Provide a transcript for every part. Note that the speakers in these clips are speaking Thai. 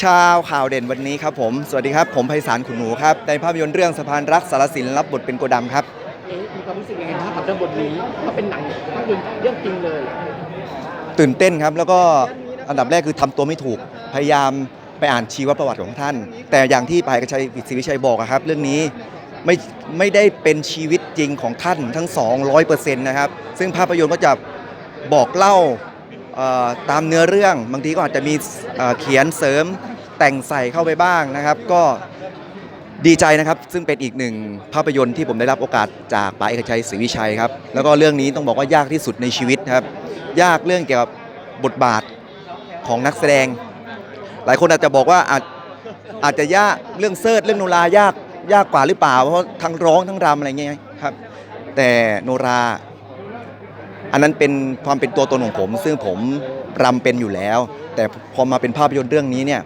ชาวข่าวเด่นวันนี้ครับผม สวัสดีครับ ผมไพศาลขุนหนูครับ ในภาพยนตร์เรื่องสะพานรักสารสินรับบทเป็นโกดำครับ เอ๊ะมีความรู้สึกยังไงบ้างกับเรื่องบทนี้ก็เป็นหนังภาพยนตร์เรื่องจริงเลยตื่นเต้นครับแล้วก็อันดับแรกคือทำตัวไม่ถูก พยายามไปอ่านชีวประวัติของท่าน แต่อย่างที่ปายกระชัยศรีวิชัยบอกอะครับ เรื่องนี้ไม่ไม่ได้เป็นชีวิตจริงของท่านทั้ง 200%นะครับ ซึ่งภาพยนตร์ก็จะบอกเล่าเอ่อ ตามเนื้อเรื่องบางทีก็อาจจะมีเขียนเสริมแต่งใส่เข้าไปบ้างนะครับ ก็ดีใจนะครับ ซึ่งเป็นอีกหนึ่งภาพยนตร์ที่ผมได้รับโอกาสจากป๋าเอกชัยศรีวิชัยครับ แล้วก็เรื่องนี้ต้องบอกว่ายากที่สุดในชีวิตครับ ยากเรื่องเกี่ยวกับบทบาทของนักแสดง หลายคนอาจจะบอกว่าอาจอาจจะยากเรื่องเซิร์ชเรื่องโนรายากยากกว่าหรือเปล่า เพราะทั้งร้องทั้งรำอะไรเงี้ยครับ แต่โนรา อันนั้นเป็นความเป็นตัวตนของผม ซึ่งผมรำเป็นอยู่แล้ว แต่พอมาเป็นภาพยนตร์เรื่องนี้เนี่ย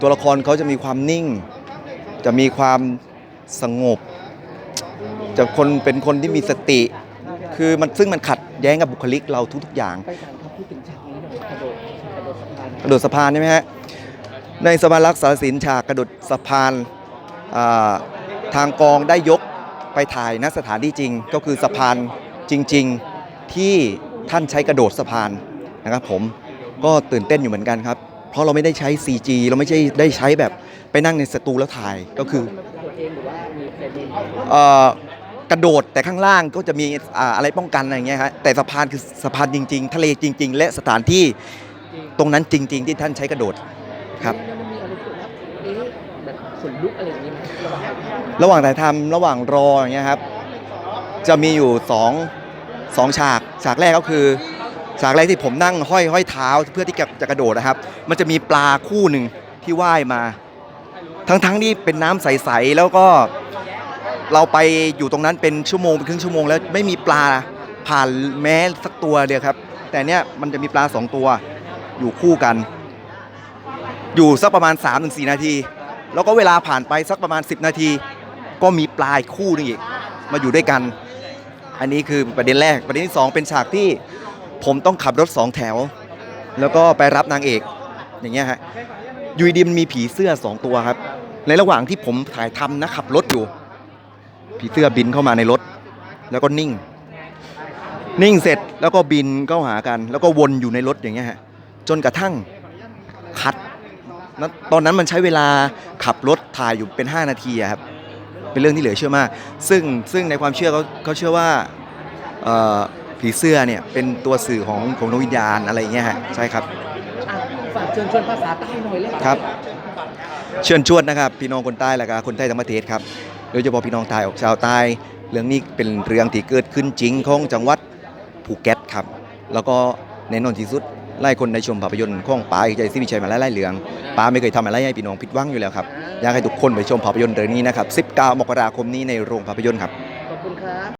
ตัวละครเขาจะมีความนิ่ง จะมีความสงบ จะคนเป็นคนที่มีสติ คือมันซึ่งมันขัดแย้งกับบุคลิกเราทุกๆอย่างกระโดดสะพานนใช่ไหมฮะในสมารักษ์สารสินฉากกระโดดสะพานาทางกองได้ยกไปถ่ายณสถานที่จริง ก็คือสะพานจริง ๆ ที่ท่านใช้กระโดดสะพานนะครับผมก็ตื่นเต้นอยู่เหมือนกันครับ เพราะเราไม่ได้ใช้ CG เราไม่ใช่ได้ใช้แบบไปนั่งในสตูแล้วถ่ายก็คือกระโดดเอ่อกระโดดแต่ข้างล่างก็จะมีอ่าอะไรป้องกันอะไรอย่างเงี้ยฮะแต่สะพานคือสะพานจริง ๆ ทะเลจริง ๆ และสถานที่ตรงนั้นจริง ๆ ที่ท่านใช้กระโดดครับ แล้วมันมีอะไรที่แบบเอ๊ะแบบขนลุกอะไรอย่างนี้ไหมระหว่างถ่ายทำ ระหว่างถ่ายทำระหว่างรออย่างเงี้ยครับ จะมีอยู่สอง สองฉาก ฉากแรกก็คือ ฉากแรกที่ผมนั่งห้อยห้อยเท้าเพื่อที่จะจะกระโดดนะครับ มันจะมีปลาคู่หนึ่งที่ว่ายมา ทั้งทั้งที่เป็นน้ำใสๆแล้วก็เราไปอยู่ตรงนั้นเป็นชั่วโมงเป็นครึ่งชั่วโมง แล้วไม่มีปลาผ่านแม้สักตัวเดียวครับ แต่เนี้ยมันจะมีปลาสองตัวอยู่คู่กัน อยู่สักประมาณ 3-4 นาที แล้วก็เวลาผ่านไปสักประมาณ 10 นาที ก็มีปลาคู่หนึงอีกมาอยู่ด้วยกัน อันนี้คือประเด็นแรกประเด็นที่สองเป็นฉากที่ผมต้องขับรถสองแถว แล้วก็ไปรับนางเอกอย่างเงี้ยฮะอยูดีมันมีผีเสื้อสองตัวครับ ในระหว่างที่ผมถ่ายทำนะขับรถอยู่ ผีเสื้อบินเข้ามาในรถ แล้วก็นิ่ง นิ่งเสร็จแล้วก็บินเข้าหากัน แล้วก็วนอยู่ในรถอย่างเงี้ยฮะจนกระทั่งคัดตอนนั้นมันใช้เวลาขับรถถ่ายอยู่เป็น 5 นาทีครับ เป็นเรื่องที่เหลือเชื่อมาก ซึ่งซึ่งในความเชื่อเขาเขาเชื่อว่าเอ่อผีเสื้อเนี่ยเป็นตัวสื่อของของดวงวิญญาณอะไรอย่างเงี้ยฮะใช่ครับอะฝากเชิญชวนภาษาใต้หน่อยเลยครับ เชิญชวนนะครับพี่น้องคนใต้และก็คนไทยทั้งประเทศครับโดยเฉพาะพี่น้องไทยออกชาวใต้ เรื่องนี้เป็นเรื่องที่เกิดขึ้นจริงของจังหวัดภูเก็ตครับ แล้วก็แน่นอนที่สุด ไล่คนในชมภาพยนตร์ของป๋าเอกใจซิมิชัยมาไล่เหลืองป๋าไม่เคยทำอะไรให้พี่น้องผิดหวังอยู่แล้วครับอยากให้ทุกคนไปชมภาพยนตร์เรื่องนี้นะครับ19มกราคมนี้ในโรงภาพยนตร์ครับ